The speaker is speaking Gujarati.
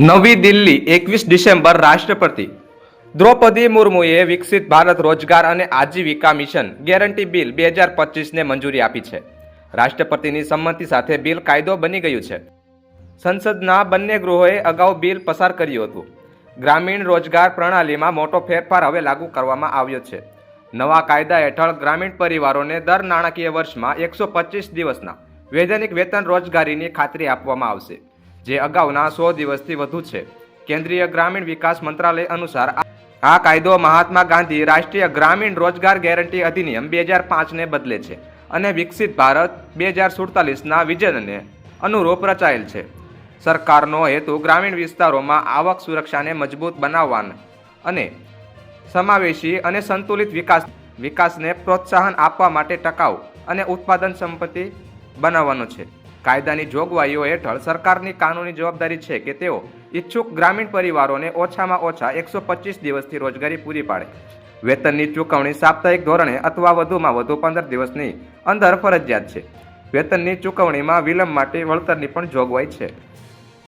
નવી દિલ્હી, એકવીસ ડિસેમ્બર, રાષ્ટ્રપતિ. દ્રૌપદી મુર્મુએ વિકસિત ભારત રોજગાર અને આજીવિકા મિશન ગેરંટી બિલ બે હજાર પચીસને મંજૂરી આપી છે. રાષ્ટ્રપતિની સંમતિ સાથે બિલ કાયદો બની ગયું છે. સંસદના બંને ગૃહોએ અગાઉ બિલ પસાર કર્યું હતું. ગ્રામીણ રોજગાર પ્રણાલીમાં મોટો ફેરફાર હવે લાગુ કરવામાં આવ્યો છે. નવા કાયદા હેઠળ ગ્રામીણ પરિવારોને દર નાણાકીય વર્ષમાં એકસો પચીસ દિવસના વૈધાનિક વેતન રોજગારીની ખાતરી આપવામાં આવશે. જે અગાઉના સો દિવસથી વધુ છે. કેન્દ્રીય ગ્રામીણ વિકાસ મંત્રાલય અનુસાર આ- કાયદો મહાત્મા ગાંધી રાષ્ટ્રીય ગ્રામીણ રોજગાર ગેરંટી અધિનિયમ બે હજાર પાંચને બદલે છે અને વિકસિત ભારત બે હજાર સુડતાલીસના વિઝનને અનુરૂપ રચાયેલ છે. સરકારનો હેતુ ગ્રામીણ વિસ્તારોમાં આવક સુરક્ષાને મજબૂત બનાવવાનો અને સમાવેશી અને સંતુલિત વિકાસ વિકાસને પ્રોત્સાહન આપવા માટે ટકાઉ અને ઉત્પાદન સંપત્તિ બનાવવાનો છે. કાયદાની જોગવાઈઓ હેઠળ સરકારની કાનૂની જવાબદારી છે કે તેઓ ઈચ્છુક ગ્રામીણ પરિવારોને ઓછામાં ઓછા એકસો પચીસ દિવસથી રોજગારી પૂરી પાડે. વેતનની ચૂકવણી સાપ્તાહિક ધોરણે અથવા વધુમાં વધુ પંદર દિવસની અંદર ફરજિયાત છે. વેતનની ચૂકવણીમાં વિલંબ માટે વળતરની પણ જોગવાઈ છે.